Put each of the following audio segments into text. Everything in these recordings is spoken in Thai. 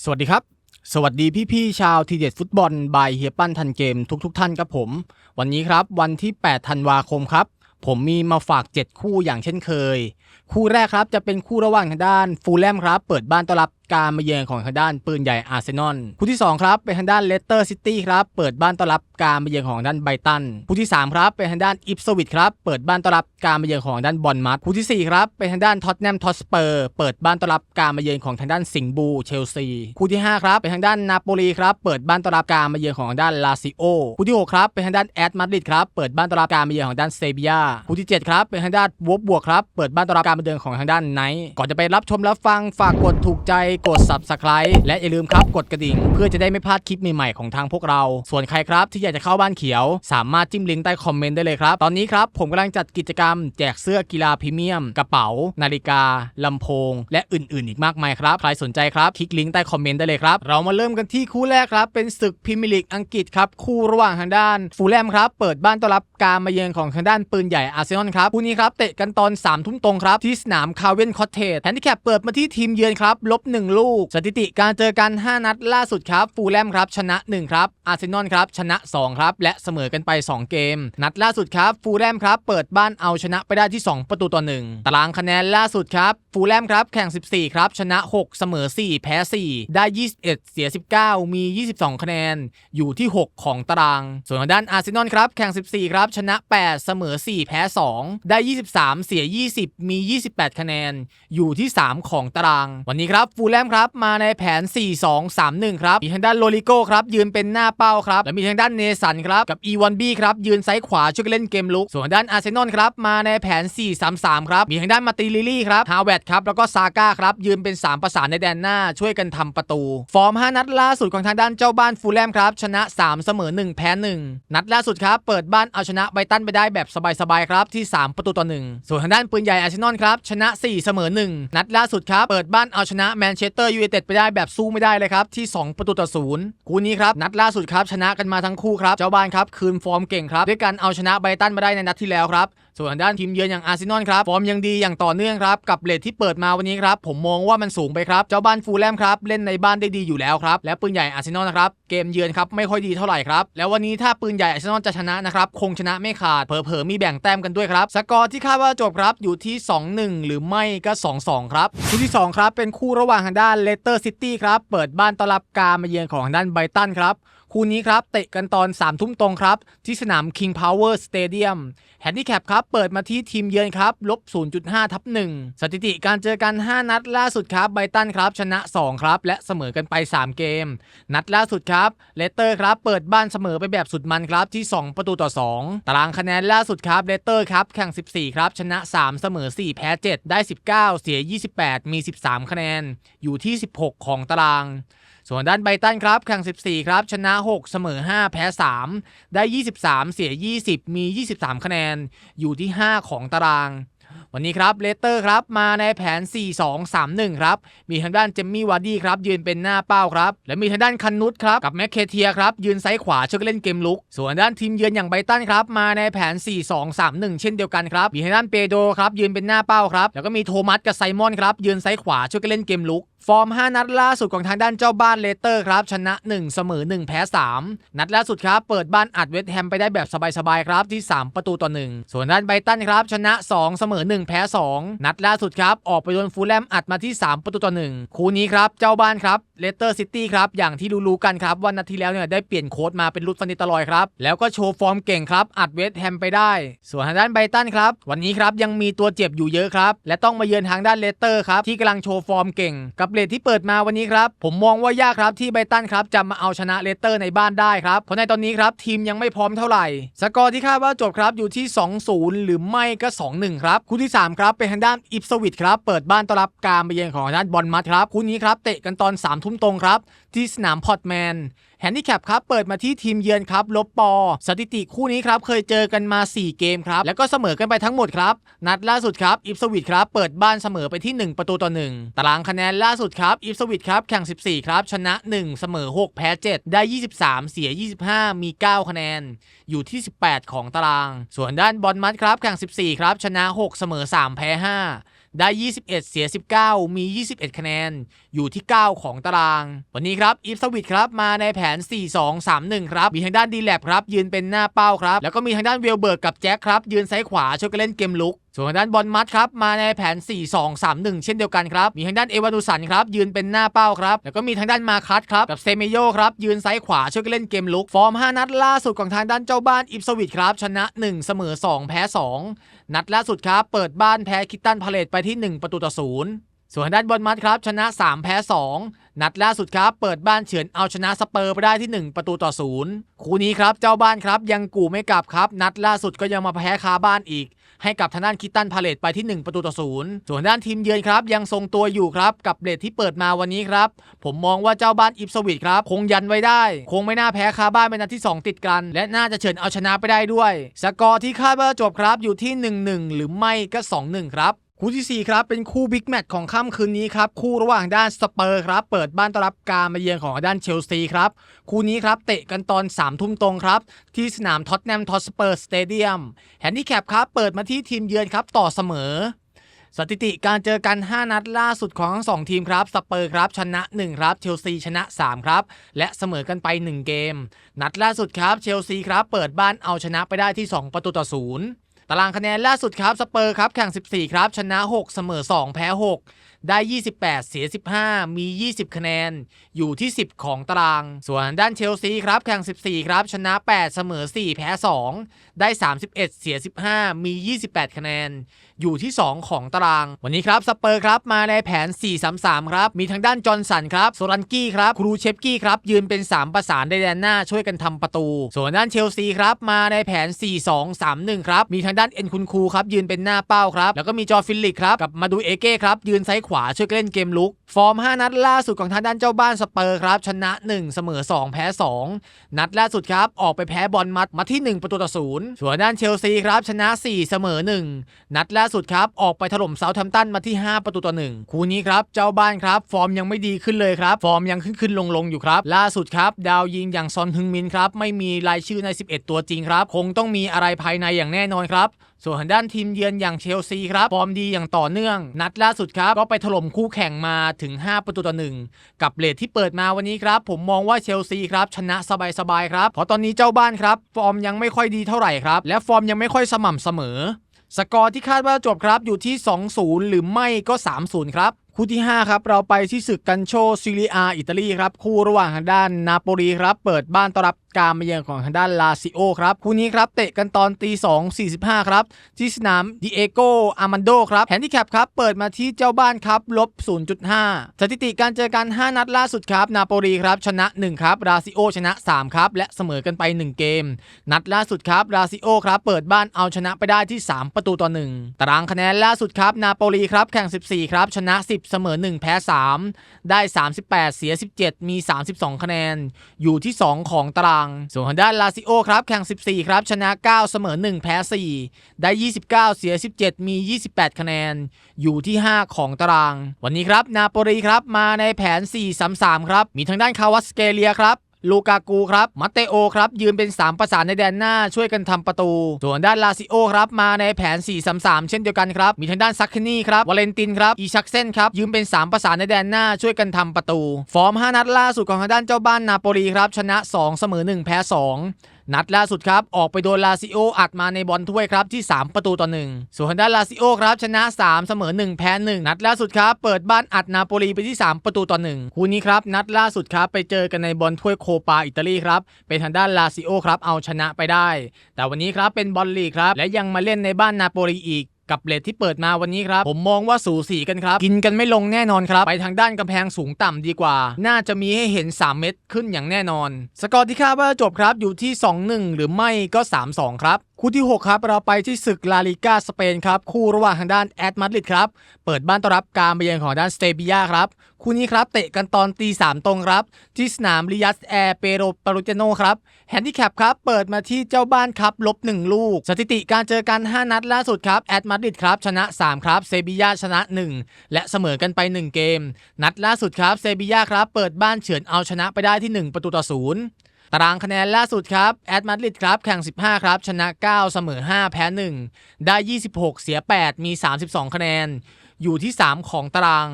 สวัสดีครับ สวัสดีพี่ๆชาวทีเด็ดฟุตบอลบายเฮียปั้นทันเกมทุกๆทท่านครับผม วันนี้ครับวันที่8ธันวาคมครับ ผมมีมาฝาก 7 คู่อย่างเช่นเคย คู่แรกครับจะเป็นคู่ระหว่างทางด้านฟูลแลมครับ เปิดบ้านต้อนรับ การมาเยือนของทางด้านปืนใหญ่อาร์เซนอลคู่ที่ 2 ครับ เป็นทางด้านเลสเตอร์ซิตี้ครับเปิดบ้านต้อนรับการมาเยือนของด้านไบตันคู่ที่ 3 ครับ เป็นทางด้านอิฟสวิตครับเปิดบ้านต้อนรับการมาเยือนของด้านบอลมัดคู่ทีสี่ 4 ครับ เป็นทางด้านท็อตแนมทอสเปอร์เปิดบ้านต้อนรับการมาเยือนของทางด้านสิงห์บูเชลซีคู่ที่ 5 ครับ เป็นทางด้านนาโปลีครับเปิดบ้านต้อนรับการมาเยือนของด้านลาซิโอคู่ที่ 6 ครับ เป็นทางด้านแอตมาดริดครับเปิดบ้านต้อนรับการมาเยือนของด้านเซบียาคู่ที่ 7 ครับเป็นทางด้านวบบวกครับเปิดบ้านต้อนรับการมาเยือนของทางด้านไนก่อนจะไปรับชมรับฟังฝากกดถูกใจกด subscribe และอย่าลืมครับกดกระดิ่ง เพื่อจะได้ไม่พลาดคลิปใหม่ๆของทางพวกเรา ส่วนใครครับที่อยากจะเข้าบ้านเขียว สามารถจิ้มลิงก์ใต้คอมเมนต์ได้เลยครับ ตอนนี้ครับผมกำลังจัดกิจกรรม แจกเสื้อกีฬาพรีเมียม กระเป๋า นาฬิกาลำโพง และอื่นๆ อีกมากมายครับ ใครสนใจครับคลิกลิงก์ใต้คอมเมนต์ได้เลยครับ เรามาเริ่มกันที่คู่แรกครับ เป็นศึกพรีเมียร์ลีกอังกฤษครับ คู่ระหว่างทางด้าน ฟูลแลมครับ เปิดบ้านต้อนรับการมาเยือนของทางด้านปืนใหญ่อาร์เซนอลครับ คู่นี้ครับเตะกันตอน3ามทุ่มตรงครับที่สนามคาเวนคอตเทจแฮนดิแคปเปิดมาที่ทีมเยือนครับลบ1ลูก สถิติการเจอกัน 5 นัดล่าสุดครับ ฟูลแลมครับชนะ 1 ครับ อาร์เซนอลครับชนะ 2 ครับ และเสมอกันไป 2 เกม นัดล่าสุดครับฟูลแลมครับเปิดบ้านเอาชนะไปได้ที่ 2 ประตูต่อ 1 ตารางคะแนนล่าสุดครับฟูลแลมครับแข่ง 14 ครับ ชนะ 6 เสมอ 4 แพ้ 4 ได้ 21 เสีย 19 มี 22 คะแนน อยู่ที่ 6 ของตาราง ส่วนทางด้านอาร์เซนอลครับแข่ง 14 ครับ ชนะ 8 เสมอ 4 แพ้ 2 ได้ 23 เสีย 20 มี 28 คะแนน อยู่ที่ 3 ของตาราง วันนี้ครับฟูลแลมครับมาในแผน 4-2-3-1 ครับ มีทางด้านโลลิโก้ครับยืนเป็นหน้าเป้าครับ และมีทางด้านเนสันครับกับอีวอนบี้ครับยืนซ้ายขวาช่วยกันเล่นเกมลุก ส่วนด้านอาร์เซนอลครับมาในแผน 4-3-3 ครับ มีทางด้านมาติลิลี่ครับฮาวเวดครับแล้วก็ซาก้าครับยืนเป็น 3 ประสานในแดนหน้าช่วยกันทำประตู ฟอร์ม 5 นัดล่าสุดของทางด้านเจ้าบ้านฟูลแลมครับชนะ 3 เสมอ 1 แพ้ 1 นัดล่าสุดครับเปิดบ้านเอาชนะไบตันไปได้แบบสบายๆครับที่ 3 ประตูต่อ1ส่วนทางด้านปืนใหญ่อาร์เซนอลครับชนะ 4 เสมอ 1 นัดล่าสุดครับเปิดบ้านเอาชนะแมนเชชสเตอร์ยูไนเต็ดไปได้แบบสู้ไม่ได้เลยครับ ที่ 2 ประตูต่อศูนย์คู่นี้ครับ นัดล่าสุดครับ ชนะกันมาทั้งคู่ครับ เจ้าบ้านครับ คืนฟอร์มเก่งครับ ด้วยการเอาชนะไบตันมาได้ในนัดที่แล้วครับ ส่วนทางด้านทีมเยือนอย่างอาร์เซนอลครับ ฟอร์มยังดีอย่างต่อเนื่องครับ กับเลทที่เปิดมาวันนี้ครับ ผมมองว่ามันสูงไปครับ เจ้าบ้านฟูลแลมครับ เล่นในบ้านได้ดีอยู่แล้วครับ และปืนใหญ่อาร์เซนอลนะครับ เกมเยือนครับไม่ค่อยดีเท่าไหร่ครับ แล้ววันนี้ถ้าปืนใหญ่อาร์เซนอลจะชนะนะครับ คงชนะไม่ขาด เผลอๆมีแบ่งแต้มกันด้วยครับ สกอร์ที่คาดว่าจบครับอยู่ที่ 2-1 หรือไม่ก็ 2-2 ครับ คู่ที่ 2 ครับ เป็นคู่ระหว่างทางด้านเลสเตอร์ซิตี้ครับ เปิดบ้านต้อนรับการมาเยือนของทางด้านไบตันครับ คู่นี้ครับเตะกันตอน3ทุ่มตรงครับ ที่สนาม King Power Stadium แฮนดิแคปครับ เปิดมาที่ทีมเยือนครับลบ 0.5 ทับ 1 สถิติการเจอกัน 5 นัดล่าสุดครับไบตันครับ ชนะ 2 ครับ และเสมอกันไป 3 เกม นัดล่าสุดครับเลสเตอร์ครับ เปิดบ้านเสมอไปแบบสุดมันครับที่ 2 ประตูต่อ 2 ตารางคะแนนล่าสุดครับเลสเตอร์ครับแข่ง 14 ครับ ชนะ 3 เสมอ 4 แพ้ 7 ได้ 19 เสีย 28 มี 13 คะแนน อยู่ที่ 16 ของตาราง ส่วนด้านไบตันครับแข่ง 14 ครับ ชนะ 6 เสมอ 5 แพ้ 3 ได้ 23 เสีย 20 มี 23 คะแนน อยู่ที่ 5 ของตาราง วันนี้ครับเลสเตอร์ครับมาในแผน 4-2-3-1 ครับ มีทางด้านเจมมี่วาร์ดี้ครับยืนเป็นหน้าเป้าครับ และมีทางด้านคันนุตครับกับแมคเคเทียครับยืนซ้ายขวาช่วยกันเล่นเกมลุก ส่วนด้านทีมเยือนอย่างไบตันครับมาในแผน 4-2-3-1 เช่นเดียวกันครับ มีทางด้านเปโดครับยืนเป็นหน้าเป้าครับ แล้วก็มีโทมัสกับไซมอนครับยืนซ้ายขวาช่วยกันเล่นเกมลุกฟอร์ม 5 นัดล่าสุดของทางด้านเจ้าบ้านเลสเตอร์ครับ ชนะ 1 เสมอ 1 แพ้ 3 นัดล่าสุดครับ เปิดบ้านอัดเวสต์แฮมไปได้แบบสบายๆครับที่ 3 ประตูต่อ 1 ส่วนด้านไบตันครับ ชนะ 2 เสมอ 1แพ้ 2 นัดล่าสุดครับ ออกไปโดนฟูลแลมอัดมาที่ 3 ประตูต่อ 1 คู่นี้ครับ เจ้าบ้านครับเลสเตอร์ซิตี้ครับ อย่างที่รู้ๆกันครับว่านัดที่แล้วเนี่ยได้เปลี่ยนโค้ดมาเป็นรุดฟันนิตลอยครับ แล้วก็โชว์ฟอร์มเก่งครับ อัดเวสแฮมไปได้ ส่วนทางด้านไบตันครับ วันนี้ครับยังมีตัวเจ็บอยู่เยอะครับ และต้องมาเยือนทางด้านเลสเตอร์ครับที่กำลังโชว์ฟอร์มเก่ง กับเลทที่เปิดมาวันนี้ครับผมมองว่ายากครับที่ไบตันครับจะมาเอาชนะเลสเตอร์ในบ้านได้ครับเพราะในตอนนี้ครับทีมยังไม่พร้อมเท่าไหร่ สกอร์ที่คาดว่าจบครับอยู่ที่ 2-0 หรือไม่ก็ 2-1 ครับคู่ที่3ครับเป็นทางด้านอิฟสวิตครับเปิดบ้านต้อนรับการไปเยือนของทางด้านบอลมัดครับคู่นี้ครับเตะกันตอน3ทุ่มตรงครับที่สนามพอร์ตแมน แฮนดิแคปครับเปิดมาที่ทีมเยือนครับลบปอ สถิติคู่นี้ครับเคยเจอกันมา 4 เกมครับ แล้วก็เสมอกันไปทั้งหมดครับ นัดล่าสุดครับอิฟสวิตครับเปิดบ้านเสมอไปที่ 1 ประตูต่อ 1 ตารางคะแนนล่าสุดครับอิฟสวิตครับแข่ง 14 ครับ ชนะ 1 เสมอ 6 แพ้ 7 ได้ 23 เสีย 25 มี 9 คะแนน อยู่ที่ 18 ของตาราง ส่วนด้านบอลมัดครับแข่ง 14 ครับ ชนะ 6 เสมอ 3 แพ้ 5ได้ 21 เสีย 19 มี 21 คะแนน อยู่ที่ 9 ของตาราง วันนี้ครับอีฟสวิตครับมาในแผน 4-2-3-1 ครับ มีทางด้านดีแลบครับยืนเป็นหน้าเป้าครับ แล้วก็มีทางด้านเวลเบิร์กกับแจ็คครับยืนซ้ายขวาช่วยกันเล่นเกมลุกส่วนทางด้านบอลมัดครับมาในแผน 4-2-3-1 เช่นเดียวกันครับ มีทางด้านเอวานูสันครับยืนเป็นหน้าเป้าครับ แล้วก็มีทางด้านมาคัสครับกับเซเมโยครับยืนซ้ายขวาช่วยกันเล่นเกมลุก ฟอร์ม 5 นัดล่าสุดของทางด้านเจ้าบ้านอิฟสวิตครับชนะ 1 เสมอ 2 แพ้ 2 นัดล่าสุดครับเปิดบ้านแพ้คิตตันพาเลตไปที่ 1 ประตูต่อศูนย์ ส่วนด้านบอลมัดครับ ชนะ 3 แพ้ 2 นัดล่าสุดครับ เปิดบ้านเฉือนเอาชนะสเปอร์ไปได้ที่ 1 ประตูต่อศูนย์คู่นี้ครับ เจ้าบ้านครับ ยังกู่ไม่กลับครับ นัดล่าสุดก็ยังมาแพ้คาบ้านอีก ให้กับทางด้านคิตตันพาเลตไปที่ 1 ประตูต่อศูนย์ส่วนด้านทีมเยือนครับ ยังทรงตัวอยู่ครับ กับเรทที่เปิดมาวันนี้ครับ ผมมองว่าเจ้าบ้านอิปสวิตครับ คงยันไว้ได้ คงไม่น่าแพ้คาบ้านเป็นนัดที่ 2 ติดกัน และน่าจะเฉือนเอาชนะไปได้ด้วย สกอร์ที่คาดว่าจบครับอยู่ที่ 1-1 หรือไม่ก็ 2-1 ครับ คู่ที่ 4 ครับ เป็นคู่บิ๊กแมตช์ของค่ำคืนนี้ครับ คู่ระหว่างด้านสเปอร์ครับ เปิดบ้านต้อนรับการมาเยือนของด้านเชลซีครับ คู่นี้ครับ เตะกันตอน3ทุ่มตรงครับ ที่สนามท็อตแนมท็อตสเปอร์สเตเดียมแฮนดิแคปครับ เปิดมาที่ทีมเยือนครับ ต่อเสมอ สถิติการเจอกัน 5 นัดล่าสุดของทั้ง2ทีมครับ สเปอร์ครับ ชนะ 1 ครับ เชลซีชนะ 3 ครับ และเสมอกันไป 1 เกม นัดล่าสุดครับ เชลซีครับ เปิดบ้านเอาชนะไปได้ที่ 2 ประตูต่อศูนย์ ตารางคะแนนล่าสุดครับสเปอร์ครับแข่ง 14 ครับ ชนะ 6 เสมอ 2 แพ้ 6 ได้ 28 เสีย 15 มี 20 คะแนน อยู่ที่ 10 ของตาราง ส่วนด้านเชลซีครับแข่ง 14 ครับ ชนะ 8 เสมอ 4 แพ้ 2 ได้ 31 เสีย 15 มี 28 คะแนน อยู่ที่ 2 ของตาราง วันนี้ครับสเปอร์ครับมาในแผน 4-3-3 ครับ มีทางด้านจอห์นสันครับโซรันกี้ครับครูเชฟกี้ครับยืนเป็น 3 ประสานในแดนหน้าช่วยกันทำประตู ส่วนด้านเชลซีครับมาในแผน 4-2-3-1 ครับ มีทางด้านเอ็นคุนคูครับยืนเป็นหน้าเป้าครับแล้วก็มีจอฟิลลิกครับกับมาดูเอเก้ครับยืนซ้ายขวาช่วยเล่นเกมลุก ฟอร์ม 5 นัดล่าสุดของทางด้านเจ้าบ้านสเปอร์ครับชนะ 1 เสมอ 2 แพ้ 2 นัดล่าสุดครับออกไปแพ้บอลมัดมาที่ 1 ประตูต่อศูนย์ส่วนด้านเชลซีครับชนะ 4 เสมอ 1 นัดล่าสุดครับ ออกไปถล่มเซาท์แฮมป์ตันมาที่ 5 ประตูต่อ 1 คู่นี้ครับ เจ้าบ้านครับ ฟอร์มยังไม่ดีขึ้นเลยครับ ฟอร์มยังขึ้นขึ้นลงลงอยู่ครับ ล่าสุดครับ ดาวยิงอย่างซอนฮึงมินครับ ไม่มีรายชื่อใน 11 ตัวจริงครับ คงต้องมีอะไรภายในอย่างแน่นอนครับส่วนทางด้านทีมเยือนอย่างเชลซีครับ ฟอร์มดีอย่างต่อเนื่อง นัดล่าสุดครับ ก็ไปถล่มคู่แข่งมาถึง 5 ประตูต่อหนึ่งกับเลทที่เปิดมาวันนี้ครับ ผมมองว่าเชลซีครับ ชนะสบายๆครับ เพราะตอนนี้เจ้าบ้านครับ ฟอร์มยังไม่ค่อยดีเท่าไหร่ครับ และฟอร์มยังไม่ค่อยสม่ำเสมอ สกอร์ที่คาดว่าจบครับอยู่ที่ 2-0 หรือไม่ก็ 3-0 ครับ คู่ที่ 5 ครับ เราไปที่ศึกกันโชซีเรียอิตาลีครับ คู่ระหว่างทางด้านนาโปลีครับ เปิดบ้านต้อนรับการมาเยือนของทางด้านลาซิโอครับ คู่นี้ครับ เตะกันตอนตี2 45 ครับ ที่สนามดิเอโกอามันโดครับแฮนดิแคปครับ เปิดมาที่เจ้าบ้านครับลบ 0.5 สถิติการเจอกัน 5 นัดล่าสุดครับ นาโปลีครับ ชนะ 1 ครับราซิโอชนะ 3 ครับ และเสมอกันไป 1 เกม นัดล่าสุดครับราซิโอครับ เปิดบ้านเอาชนะไปได้ที่ 3 ประตูต่อ 1 ตารางคะแนนล่าสุดครับนาโปลีครับแข่ง 14 ครับชนะ 10เสมอ 1 แพ้ 3 ได้ 38 เสีย 17 มี 32 คะแนน อยู่ที่ 2 ของตาราง ส่วนทางด้านลาซิโอครับแข่ง 14 ครับ ชนะ 9 เสมอ 1 แพ้ 4 ได้ 29 เสีย 17 มี 28 คะแนน อยู่ที่ 5 ของตาราง วันนี้ครับ นาโปลีครับ มาในแผน 4-3-3 ครับ มีทางด้านคาวัสเกเลียครับ ลูกากูครับมัตเตโอครับยืนเป็น 3 ประสานในแดนหน้าช่วยกันทำประตู ส่วนด้านลาซิโอครับมาในแผน 4-3-3 เช่นเดียวกันครับ มีทางด้านซักคนี่ครับวาเลนตินครับอีชักเซนครับยืนเป็น 3 ประสานในแดนหน้าช่วยกันทำประตู ฟอร์ม 5 นัดล่าสุดของทางด้านเจ้าบ้านนาโปลีครับชนะ 2 เสมอ 1 แพ้ 2 นัดล่าสุดครับ ออกไปโดนลาซิโออัดมาในบอลถ้วยครับที่ 3 ประตูต่อ 1 ส่วนทางด้านลาซิโอครับชนะ 3 เสมอ 1 แพ้ 1 นัดล่าสุดครับเปิดบ้านอัดนาโปลีไปที่ 3 ประตูต่อ 1 คู่นี้ครับนัดล่าสุดครับไปเจอกันในบอลถ้วยโคปาอิตาลีครับเป็นทางด้านลาซิโอครับเอาชนะไปได้ แต่วันนี้ครับเป็นบอลลีกครับและยังมาเล่นในบ้านนาโปลีอีก กับเลทที่เปิดมาวันนี้ครับผมมองว่าสูสีกันครับ กินกันไม่ลงแน่นอนครับไปทางด้านกำแพงสูงต่ำดีกว่า น่าจะมีให้เห็น 3 เม็ดขึ้นอย่างแน่นอน สกอร์ที่คาดว่าจบครับอยู่ที่ 2-1 หรือไม่ก็ 3-2 ครับคู่ที่ 6 ครับ เราไปที่ศึกลาลิกาสเปนครับ คู่ระหว่างทางด้านแอตมาดริดครับ เปิดบ้านต้อนรับการไปเยือนของด้านสเตบิยาครับ คู่นี้ครับ เตะกันตอนตีสามตรงครับ ที่สนามริยัสแอร์เปโรปารุเจโนครับแฮนดิแคปครับ เปิดมาที่เจ้าบ้านครับลบ1ลูก สถิติการเจอกัน 5 นัดล่าสุดครับ แอตมาดริดครับ ชนะ 3 ครับ เซบียาชนะ 1 และเสมอกันไป 1 เกม นัดล่าสุดครับ เซบียาครับ เปิดบ้านเฉือนเอาชนะไปได้ที่ 1 ประตูต่อศูนย์ตารางคะแนนล่าสุดครับ แอดมาดริดครับ แข่ง 15 ครับ ชนะ 9 เสมอ 5 แพ้ 1 ได้ 26 เสีย 8 มี 32 คะแนน อยู่ที่ 3 ของตาราง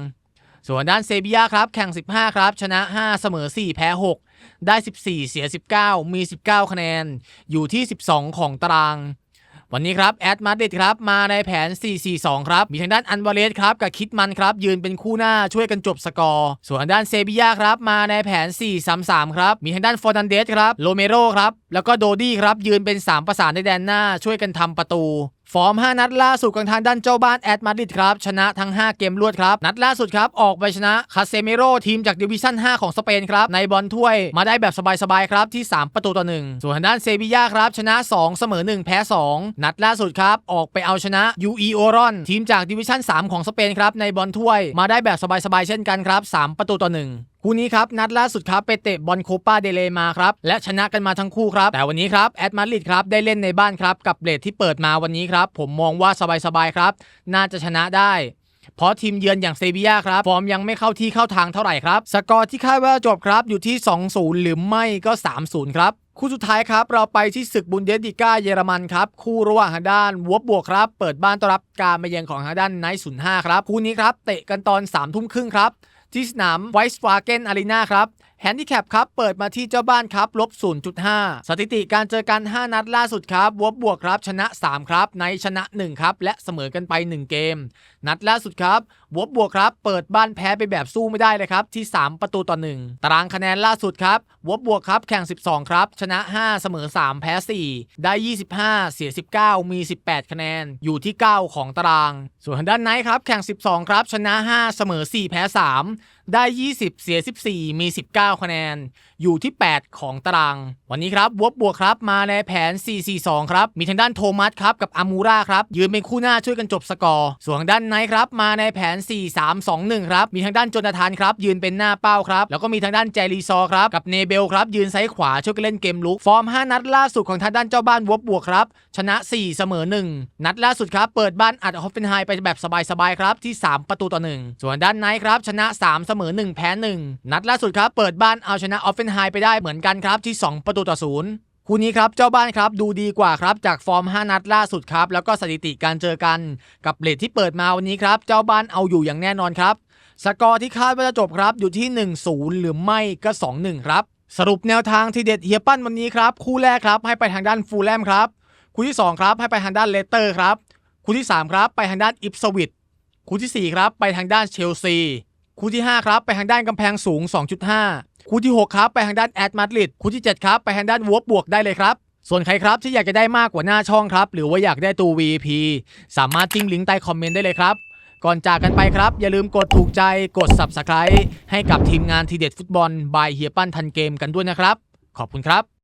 ส่วนด้านเซบียาครับ แข่ง 15 ครับ ชนะ 5 เสมอ 4 แพ้ 6 ได้ 14 เสีย 19 มี 19 คะแนน อยู่ที่ 12 ของตาราง วันนี้ครับ แอดมาดริดครับ มาในแผน 4-4-2 ครับ มีทางด้านอันวาเลสครับ กับคิดมันครับ ยืนเป็นคู่หน้าช่วยกันจบสกอร์ ส่วนด้านเซบียาครับ มาในแผน 4-3-3 ครับ มีทางด้านฟอร์นันเดสครับ โลเมโรครับ แล้วก็โดดี้ครับ ยืนเป็น 3 ประสานในแดนหน้าช่วยกันทำประตู ฟอร์ม 5 นัดล่าสุดของทางด้านเจ้าบ้านแอดมาดริดครับ ชนะทั้ง 5 เกมรวดครับ นัดล่าสุดครับ ออกไปชนะคาเซเมโรทีมจากดิวิชั่น 5 ของสเปนครับ ในบอลถ้วยมาได้แบบสบายๆครับ ที่ 3 ประตูต่อ 1 ส่วนทางด้านเซบียาครับ ชนะ 2 เสมอ 1 แพ้ 2 นัดล่าสุดครับ ออกไปเอาชนะ UE o r o n ทีมจากดิวิชั่น 3 ของสเปนครับในบอลถ้วยมาได้แบบสบายๆเช่นกันครับ3ประตูต่อ 1 คู่นี้ครับ นัดล่าสุดครับ ไปเตะบอลโคปาเดเลมาครับ และชนะกันมาทั้งคู่ครับ แต่วันนี้ครับ แอดมาดริดครับ ได้เล่นในบ้านครับ กับเบรทที่เปิดมาวันนี้ครับ ผมมองว่าสบายๆครับ น่าจะชนะได้เพราะทีมเยือนอย่างเซบียาครับ ฟอร์มยังไม่เข้าที่เข้าทางเท่าไหร่ครับ สกอร์ที่คาดว่าจบครับ อยู่ที่ 2-0 หรือไม่ก็ 3-0 ครับ คู่สุดท้ายครับ เราไปที่ศึกบุนเดสดิก้าเยอรมันครับ คู่ระหว่างทางด้านวบบวกครับ เปิดบ้านต้อนรับการมาเยือนของทางด้านไนท์ศูนย์ห้าครับ คู่นี้ครับ เตะกันตอน3ามทุ่มครึ่งครับ ที่สนามไวส์ฟาเกนอารีนาครับ แฮนดิแคปครับ เปิดมาที่เจ้าบ้านครับลบ 0.5 สถิติการเจอกัน 5 นัดล่าสุดครับวบบวกครับชนะ 3 ครับ ในชนะ 1 ครับ และเสมอกันไป 1 เกม นัดล่าสุดครับวบบวกครับ เปิดบ้านแพ้ไปแบบสู้ไม่ได้เลยครับ ที่ 3 ประตูต่อ 1 ตารางคะแนนล่าสุดครับวบบวกครับแข่ง 12 ครับ ชนะ 5 เสมอ 3 แพ้ 4 ได้ 25 เสีย 19 มี 18 คะแนน อยู่ที่ 9 ของตาราง ส่วนด้านไนท์ครับแข่ง 12 ครับ ชนะ 5 เสมอ 4 แพ้ 3 ได้ 20 เสีย 14 มี 19 คะแนน อยู่ที่ 8 ของตาราง วันนี้ครับวบบวกครับ มาในแผน 4-4-2 ครับ มีทางด้านโทมัสครับ กับอามูราครับ ยืนเป็นคู่หน้าช่วยกันจบสกอร์ ส่วนด้านไนท์ครับ มาในแผน 4-3-2-1 ครับ มีทางด้านโจนาธานครับ ยืนเป็นหน้าเป้าครับ แล้วก็มีทางด้านแจรีซอร์ครับ กับเนเบลครับ ยืนซ้ายขวาช่วยกันเล่นเกมลุก ฟอร์ม 5 นัดล่าสุดของทางด้านเจ้าบ้านวบบวกครับ ชนะ 4 เสมอ 1 นัดล่าสุดครับ เปิดบ้านอัดฮอฟเฟนไฮไปแบบสบายๆครับที่ 3 ประตูต่อ 1 ส่วนด้านไนท์ครับชนะ 3 เสมมอ 1 แพ้ 1 นัดล่าสุดครับ เปิดบ้านเอาชนะออฟเฟนไฮไปได้เหมือนกันครับที่ 2 ประตูต่อ0คู่นี้ครับเจ้าบ้านครับดูดีกว่าครับจากฟอร์ม 5 นัดล่าสุดครับ แล้วก็สถิติการเจอกันกับเลทที่เปิดมาวันนี้ครับเจ้าบ้านเอาอยู่อย่างแน่นอนครับ สกอร์ที่คาดว่าจะจบครับอยู่ที่ 1-0 หรือไม่ก็ 2-1 ครับ สรุปแนวทางที่เด็ดเฮียปั้นวันนี้ครับคู่แรกครับให้ไปทางด้านฟูลแลมครับคู่ที่ 2 ครับให้ไปทางด้านเลสเตอร์ครับคู่ที่ 3 ครับไปทางด้านอิปสวิตคู่ทีสี่4 ครับไปทางด้านเชลซี คู่ที่ 5 ครับไปทางด้านกำแพงสูง 2.5 คู่ที่ 6 ครับไปทางด้านแอดมาดริดคู่ที่ 7 ครับไปทางด้านวบบวกได้เลยครับ ส่วนใครครับที่อยากจะได้มากกว่าหน้าช่องครับ หรือว่าอยากได้ตัว VP สามารถจิ้งลิงก์ใต้คอมเมนต์ได้เลยครับ ก่อนจากกันไปครับ อย่าลืมกดถูกใจกด Subscribe ให้กับทีมงานทีเด็ดฟุตบอลบายเฮียปั้นทันเกมกันด้วยนะครับ ขอบคุณครับ